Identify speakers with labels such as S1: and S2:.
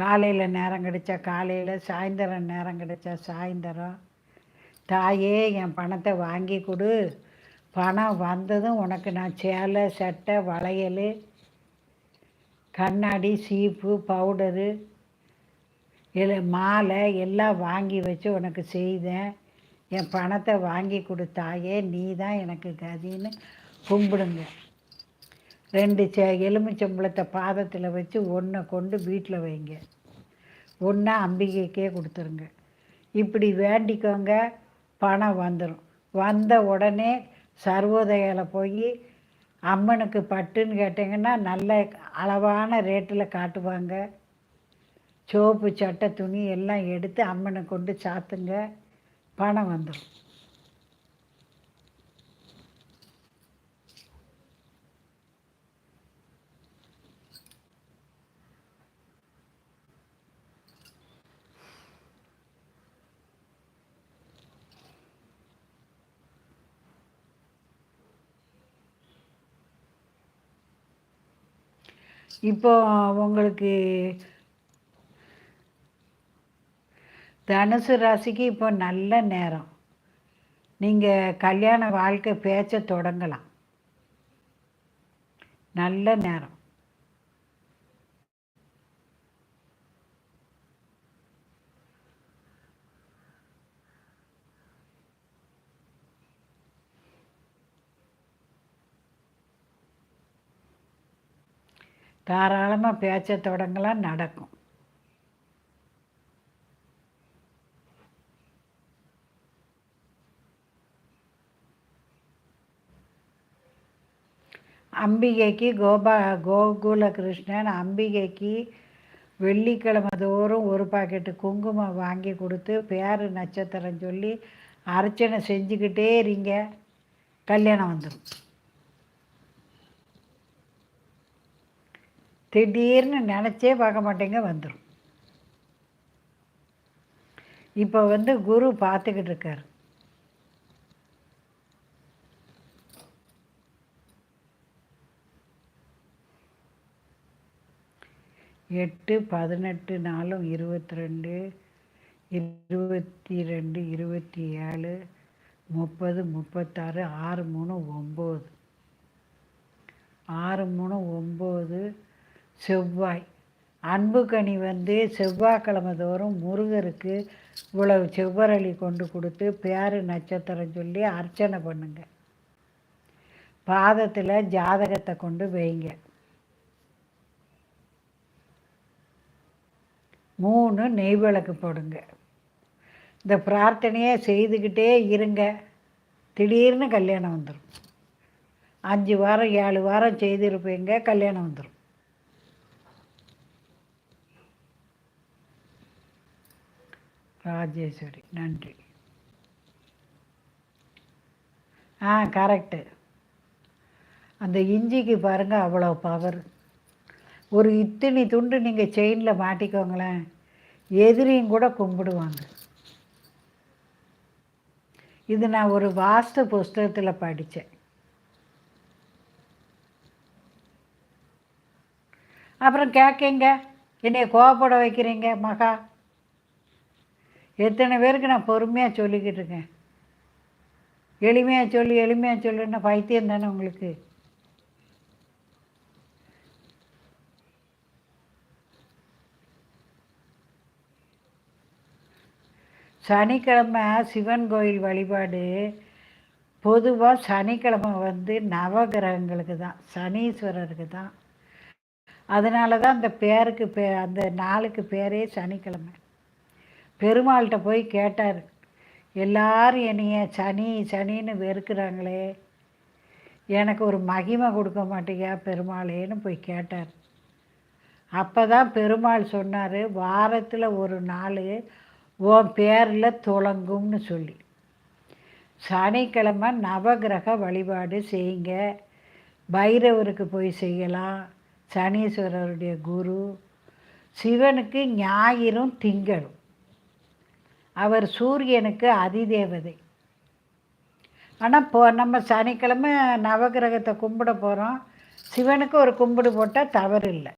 S1: காலையில் நேரம் கிடைச்சா காலையில் சாயந்தரம் நேரம் கிடைச்சா சாயந்தரம். தாயே என் பணத்தை வாங்கி கொடு. பணம் வந்ததும் உனக்கு நான் சேலை சட்டை வளையல் கண்ணாடி சீப்பு பவுடரு இல்லை மாலை எல்லாம் வாங்கி வச்சு உனக்கு செய்தேன். என் பணத்தை வாங்கி கொடுத்தாயே நீ தான் எனக்கு கதின்னு கும்பிடுங்க. ரெண்டு செ எலுமிச்சம்பழத்தை பாதத்தில் வச்சு ஒன்றை கொண்டு வீட்டில் வைங்க. ஒன்றா அம்பிகைக்கே கொடுத்துருங்க. இப்படி வேண்டிக்கோங்க பணம் வந்துடும் வந்த உடனே சர்வோதயாவில் போய் அம்மனுக்கு பட்டுன்னு கேட்டிங்கன்னா நல்ல அளவான ரேட்டில் காட்டுவாங்க. சோப்பு சட்டை துணி எல்லாம் எடுத்து அம்மனை கொண்டு சாத்துங்க. பணம் வந்துடும் இப்போ உங்களுக்கு தனுசு ராசிக்கு இப்போ நல்ல நேரம். நீங்கள் கல்யாண வாழ்க்கை பேச்ச தொடங்கலாம். நல்ல நேரம். தாராளமாக பேச்ச தொடங்கலாம் நடக்கும். அம்பிகைக்கு கோபா கோகுல கிருஷ்ணன் அம்பிகைக்கு வெள்ளிக்கிழமை தோறும் ஒரு பாக்கெட்டு குங்குமம் வாங்கி கொடுத்து பேர் நட்சத்திரம் சொல்லி அர்ச்சனை செஞ்சுக்கிட்டே இருங்க. கல்யாணம் வந்துடும் திடீர்னு நினச்சே பார்க்க மாட்டேங்க வந்துடும் இப்போ வந்து குரு பார்த்துக்கிட்டு இருக்கார். எட்டு பதினெட்டு நாலும் இருபத்தி ரெண்டு இருபத்தி ரெண்டு இருபத்தி ஏழு முப்பது முப்பத்தாறு ஆறு மூணு ஒம்பது. ஆறு மூணு ஒம்பது செவ்வாய். அன்பு கனி வந்து செவ்வாய்க்கிழமை தோறும் முருகருக்கு இவ்வளவு செவ்வரளி கொண்டு கொடுத்து பேரு நட்சத்திரம் சொல்லி அர்ச்சனை பண்ணுங்க. பாதத்தில் ஜாதகத்தை கொண்டு வைங்க. மூணு நெய் விளக்கு போடுங்க. இந்த பிரார்த்தனையை செய்துக்கிட்டே இருங்க. திடீர்னு கல்யாணம் வந்துடும் அஞ்சு வாரம் ஏழு வாரம் செய்திருப்பீங்க கல்யாணம் வந்துடும் ராஜேஸ்வரி நன்றி. ஆ கரெக்டு அந்த இஞ்சிக்கு பாருங்கள் அவ்வளோ பவர் ஒரு இத்தனி துண்டு நீங்கள் செயினில் மாட்டிக்கோங்களேன் எதிரியும் கூட கும்பிடுவாங்க. இது நான் ஒரு வாஸ்து புஸ்தகத்தில் படித்தேன் அப்புறம் கேட்கங்க என்னை கோவப்பட வைக்கிறீங்க மகா. எத்தனை பேருக்கு நான் பொறுமையாக சொல்லிக்கிட்டு இருக்கேன்? எளிமையாக சொல்லி எளிமையாக சொல்லுன்னா பைத்தியம் தானே உங்களுக்கு? சனிக்கிழமை சிவன் கோயில் வழிபாடு பொதுவாக சனிக்கிழமை வந்து நவகிரகங்களுக்கு தான் சனீஸ்வரருக்கு தான். அதனால தான் அந்த பேருக்கு பே அந்த நாளுக்கு பேரே சனிக்கிழமை. பெருமாள்கிட்ட போய் கேட்டார். எல்லாரும் என்னைய சனி சனின்னு வெறுக்கிறாங்களே எனக்கு ஒரு மகிமை கொடுக்க மாட்டேங்க பெருமாளேன்னு போய் கேட்டார். அப்போ தான் பெருமாள் சொன்னார் வாரத்தில் ஒரு நாள் உன் பேரில் துளங்கும்னு சொல்லி. சனிக்கிழமை நவகிரக வழிபாடு செய்யுங்க. பைரவருக்கு போய் செய்யலாம். சனீஸ்வரருடைய குரு. சிவனுக்கு ஞாயிறும் திங்களும் அவர் சூரியனுக்கு அதிதேவதை. ஆனால் இப்போ நம்ம சனிக்கிழமை நவகிரகத்தை கும்பிட போகிறோம் சிவனுக்கு ஒரு கும்பிடு போட்டால் தவறு இல்லை